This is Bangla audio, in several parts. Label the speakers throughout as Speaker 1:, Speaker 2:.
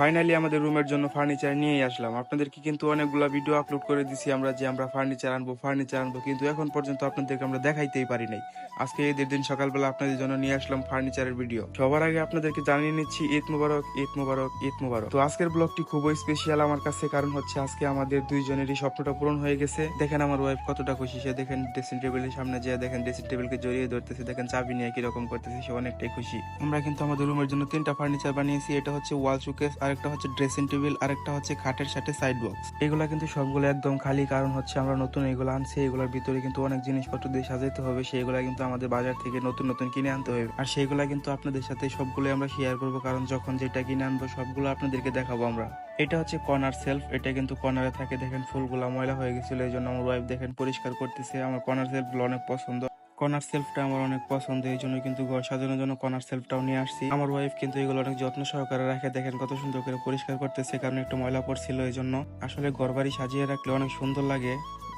Speaker 1: ফাইনালি আমাদের রুমের জন্য ফার্নিচার নিয়েই আসলাম। আপনাদেরকে কিন্তু অনেকগুলো ভিডিও আপলোড করে দিছি আমরা যে আমরা ফার্নিচার আনব ফার্নিচার আনব, কিন্তু এখন পর্যন্ত আপনাদেরকে আমরা দেখাইতেই পারি নাই। আজকে ঈদের দিন সকালবেলা আপনাদের জন্য নিয়ে আসলাম ফার্নিচারের ভিডিও সবার আগে আপনাদেরকে জানিয়ে নিচ্ছি, ঈদ মুবারক ঈদ মুবারক ঈদ মুবারক। তো আজকের ব্লগটি খুবই স্পেশাল আমার কাছে, কারণ হচ্ছে আজকে আমাদের দুইজনেরই স্বপ্নটা পূরণ হয়ে গেছে। দেখেন আমার ওয়াইফ কতটা খুশি, সে দেখেন ড্রেসিং টেবিলের সামনে যে দেখেন ড্রেসিং টেবিলকে জড়িয়ে ধরতেছে, দেখেন চাবি নিয়ে কীরকম করতেছে, সে অনেকটাই খুশি। আমরা কিন্তু আমাদের রুমের জন্য তিনটা ফার্নিচার বানিয়েছি, এটা হচ্ছে ওয়াল শোকেস আরেকটা হচ্ছে ড্রেসিং টেবিল আরেকটা হচ্ছে খাটের সাথে সাইড বক্স এগুলা কিন্তু সবগুলো একদম খালি, কারণ হচ্ছে আমরা নতুন এগুলো আনছি, এগুলোর ভিতরে কিন্তু অনেক জিনিসপত্র দিয়ে সাজাতে হবে সেইগুলা কিন্তু আমাদের বাজার থেকে নতুন নতুন কিনে আনতে হবে। আর সেইগুলা কিন্তু আপনাদের সাথে সবগুলো আমরা শেয়ার করব, কারণ যখন যেটা কিনে আনব সবগুলো আপনাদেরকে দেখাবো আমরা। এটা হচ্ছে কর্নার সেলফ এটা কিন্তু কর্নারে থাকে, দেখেন ফুলগুলা ময়লা হয়ে গেছিল এই জন্য আমার ওয়াইফ দেখেন পরিষ্কার করতেছে, আমার কর্নার সেলফগুলো অনেক পছন্দ। কর্নার সেলফটা আমার অনেক পছন্দ, এই জন্য কিন্তু ঘর সাজানোর জন্য কর্নার সেলফটাও নিয়ে আসছি। আমার ওয়াইফ কিন্তু এগুলো অনেক যত্ন সহকারে রাখে, দেখেন কত সুন্দর করে পরিষ্কার করতেছে, কারণ একটু ময়লা পড়ছিল এই জন্য। আসলে ঘর বাড়ি সাজিয়ে রাখলে অনেক সুন্দর লাগে।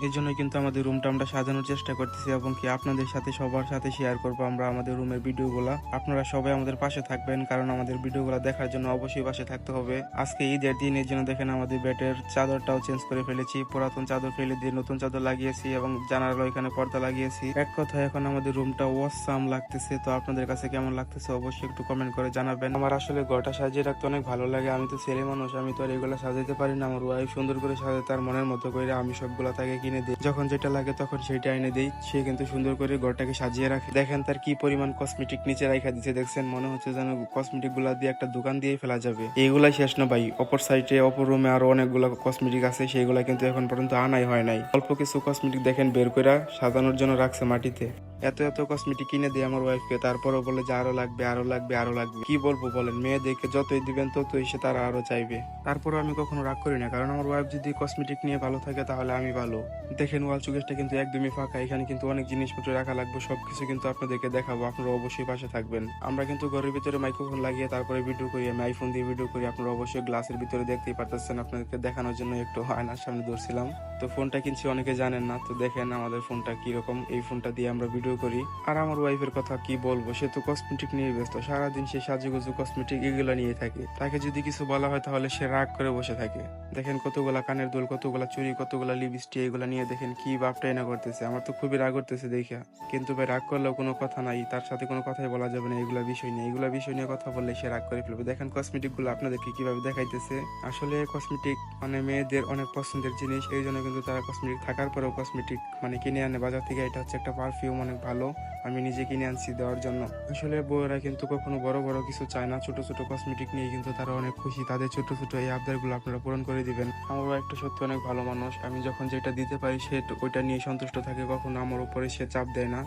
Speaker 1: এই জন্য কিন্তু আমাদের রুমটা আমরা সাজানোর চেষ্টা করতেছি এবং কি আপনাদের সাথে, সবার সাথে শেয়ার করব আমরা আমাদের রুমের ভিডিওগুলো আপনারা সবাই আমাদের পাশে থাকবেন, কারণ আমাদের ভিডিওগুলো দেখার জন্য অবশ্যই পাশে থাকতে হবে। আজকে ঈদের দিন এর জন্য দেখেন আমাদের বেডের চাদরটাও চেঞ্জ করে ফেলেছি। পুরাতন চাদর ফেলে দিয়ে নতুন চাদর লাগিয়েছি এবং জানালা এখানে পর্দা লাগিয়েছি। এক কথায় এখন আমাদের রুমটা ওয়াসাম লাগতেছে। তো আপনাদের কাছে কেমন লাগতেছে অবশ্যই একটু কমেন্ট করে জানাবেন। আমার আসলে ঘরটা সাজিয়ে রাখতে অনেক ভালো লাগে। আমি তো ছেলে মানুষ, আমি তো আর এগুলো সাজাতে পারি না। আমার ওয়াইফ সুন্দর করে সাজাতে তার মনের মতো করে আমি সবগুলো তাকে কিনে দিই যখন যেটা লাগে তখন সেটা এনে দিই সে কিন্তু সুন্দর করে ঘরটাকে সাজিয়ে রাখে। দেখেন তার কি পরিমাণ কসমেটিক নিচে রাখা দিচ্ছে দেখছেন, মনে হচ্ছে যেন কসমেটিকগুলা দিয়ে একটা দোকান দিয়ে ফেলা যাবে। এইগুলাই শেষ না ভাই। অপর সাইডে অপর রুমে আরও অনেকগুলো কসমেটিক আছে। সেইগুলা কিন্তু এখন পর্যন্ত আনাই হয় নাই। অল্প কিছু কসমেটিক দেখেন বের করে সাজানোর জন্য রাখছে মাটিতে। এত এত কসমেটিক কিনে দিই আমার ওয়াইফকে তারপরও বলে যে আরও লাগবে আরও লাগবে আরও লাগবে। কি বলব বলেন মেয়েদেরকে যতই দিবেন ততই সে তারা আরও চাইবে। তারপরও আমি কখনো রাগ করি না, কারণ আমার ওয়াইফ যদি কসমেটিক নিয়ে ভালো থাকে তাহলে আমি ভালো। দেখেন ওয়াল চুকেসটা কিন্তু একদমই ফাঁকা, এখানে কিন্তু অনেক জিনিসপত্র রাখা লাগবে, সবকিছু কিন্তু আপনাদেরকে দেখাবো, আপনারা অবশ্যই পাশে থাকবেন। আমরা কিন্তু ঘরের ভিতরে মাইক্রোফোন লাগিয়ে তারপরে ভিডিও করি, আমি আইফোন দিয়ে ভিডিও করি, আপনারা অবশ্যই গ্লাসের ভিতরে দেখতেই পারতেছেন, আপনাদেরকে দেখানোর জন্য একটু আয়নার সামনে ধরছিলাম। তো ফোনটা কিনছি, অনেকে জানেন না, তো দেখেন আমাদের ফোনটা কীরকম, এই ফোনটা দিয়ে আমরা ভিডিও করি। আর আমার ওয়াইফের কথা কি বলব? সে তো কসমেটিক নিয়ে ব্যস্ত। সারাদিন সে সাজুগুজু কসমেটিক এগুলো নিয়ে থাকে। তাকে যদি কিছু বলা হয় তাহলে সে রাগ করে বসে থাকে। দেখেন কতগুলা কানের দুল, কতগুলা চুরি, কতগুলা লিপস্টিক এগুলা নিয়ে দেখেন কি বাপটাই না করতেছে। আমার তো খুবই রাগ করতেছে দেখা। কিন্তু ভাই, রাগ করলেও কোনো কথা নাই। তার সাথে কোনো কথাই বলা যাবে না, এগুলা বিষয় নিয়ে। এগুলা বিষয় নিয়ে কথা বললে সে রাগ করে ফেলবে। দেখেন কসমেটিকগুলো আপনাদেরকে কীভাবে দেখাইতেছে। আসলে কসমেটিক মানে মেয়েদের অনেক পছন্দের জিনিস। এই জন্য কিন্তু তারা কসমেটিক থাকার পরেও কসমেটিক মানে কিনে আনে। বাজার থেকে এটা হচ্ছে একটা পারফিউম অনেক ভালো, আমি নিজে কিনে আনছি দেওয়ার জন্য। আসলে বউয়েরা কিন্তু কখনো বড় বড় কিছু চায় না। ছোট ছোট কসমেটিক নিয়ে কিন্তু তারা অনেক খুশি। তাদের ছোট ছোট এই আবদারগুলো আপনারা পূরণ করে দিবেন। আমারও একটা সত্যি অনেক ভালো মানুষ। আমি যখন যেটা দিতে পারি সে ওইটা নিয়ে সন্তুষ্ট থাকে। কখনো আমার উপরে সে চাপ দেয় না।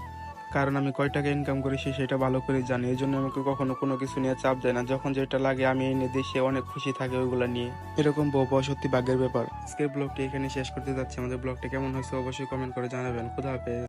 Speaker 1: কারণ আমি কয় টাকা ইনকাম করি সে সেটা ভালো করে জানি। এই জন্য আমাকে কখনো কোনো কিছু নিয়ে চাপ দেয় না। যখন যেটা লাগে আমি এনে দিই, সে অনেক খুশি থাকে ওইগুলো নিয়ে। এরকম বউ সত্যি ভাগ্যের ব্যাপার। আজকের ব্লগটি এখানে শেষ করতে যাচ্ছি। আমাদের ব্লগটা কেমন হয়েছে অবশ্যই কমেন্ট করে জানাবেন। খুদা হাফেজ।